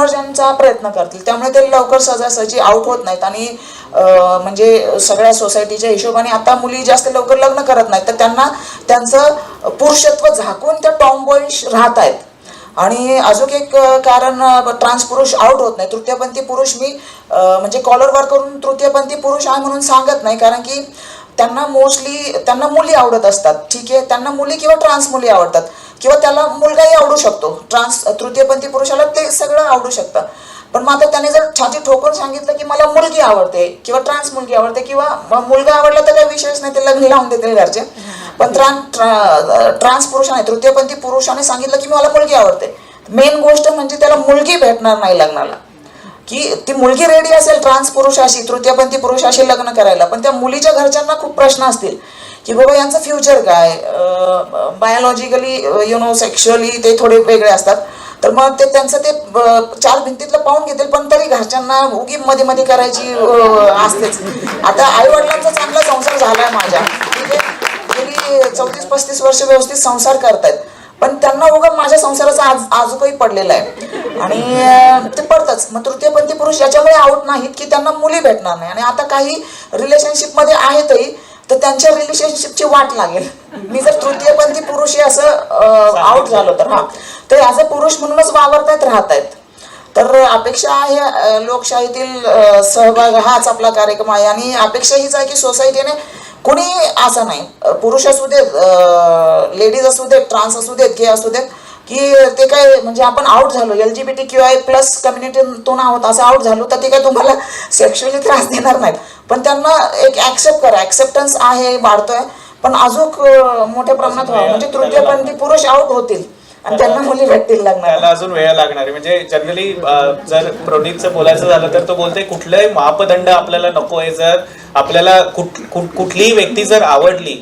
प्रयत्न करतील. त्यामुळे ते लवकर सहजासहजी आउट होत नाहीत आणि म्हणजे सगळ्या सोसायटीच्या हिशोबाने आता मुली जास्त लवकर लग्न करत नाहीत तर त्यांना त्यांचं पुरुषत्व झाकून त्या टॉम बॉईश राहत आहेत. आणि अजून एक कारण ट्रान्स पुरुष आउट होत नाही. तृतीयपंथी पुरुष मी म्हणजे म्हणजे कॉलरवर करून तृतीयपंथी पुरुष आहे म्हणून सांगत नाही कारण की त्यांना मोस्टली त्यांना मुली आवडत असतात. ठीक आहे त्यांना मुली किंवा ट्रान्स मुली आवडतात. किंवा त्याला मुलगाही आवडू शकतो. ट्रान्स तृतीयपंथी पुरुषाला ते सगळं आवडू शकतं. पण मग आता त्याने जर छाती ठोकून सांगितलं की मला मुलगी आवडते किंवा ट्रान्स मुलगी आवडते किंवा मुलगा आवडला तर काही विषयच नाही ते लग्न लावून देतील घरचे. पण ट्रान ट्रान्स पुरुषाने तृतीयपंथी पुरुषाने सांगितलं की मला मुलगी आवडते. मेन गोष्ट म्हणजे त्याला मुलगी भेटणार नाही लग्नाला. की ती मुलगी रेडी असेल ट्रान्स पुरुषाशी तृतीयपंथी पुरुषाशी लग्न करायला पण त्या मुलीच्या घरच्यांना खूप प्रश्न असतील की बाबा यांचं फ्युचर काय? बायोलॉजिकली यु नो सेक्शुअली ते थोडे वेगळे असतात. तर मग ते त्यांचं ते चार भिंतीतलं पाहून घेतील पण तरी घरच्यांना उगी मध्ये मध्ये करायची असतेच. आता आई वडिलांचा चांगला संसार झालाय माझ्या. गेली चौतीस पस्तीस वर्ष व्यवस्थित संसार करतायत. पण त्यांना उगा माझ्या संसाराचा आज आजूकही पडलेला आहे. आणि ते पडतंच. मग तृतीयपंथी पुरुष याच्यामुळे आउट नाहीत की त्यांना मुली भेटणार नाही. आणि आता काही रिलेशनशिपमध्ये आहेतही तर त्यांच्या रिलेशनशिपची वाट लागेल. मी जर तृतीयपंथी पुरुष हे असं आउट झालो तर हा. तर ॲज अ पुरुष म्हणूनच वावरतायत राहत आहेत तर अपेक्षा आहे लोकशाहीतील सहभाग हाच आपला कार्यक्रम आहे. आणि अपेक्षा हीच आहे की सोसायटीने कोणी असं नाही. पुरुष असू देत लेडीज असू देत ट्रान्स असू देत गे असू देत की ते काय म्हणजे आपण आउट झालो. L G B T Q I plus कम्युनिटीतून आहोत असं आउट झालो तर ते काय तुम्हाला सेक्शुअली त्रास देणार नाहीत. पण त्यांना एक ऍक्सेप्ट करा. ऍक्सेप्टन्स आहे वाढतोय. पण अजून मोठ्या प्रमाणात व्हावं. म्हणजे तृतीयपंथी पुरुष आउट होतील. आणि त्यांना मुली भेटतील लग्नाला त्याला अजून वेळ लागणार आहे. म्हणजे जनरली जर प्रोनीतचं बोलायचं झालं तर तो बोलतोय कुठलाही मापदंड आपल्याला नको आहे जर आपल्याला कुठ कुठ- कुठलीही व्यक्ती जर आवडली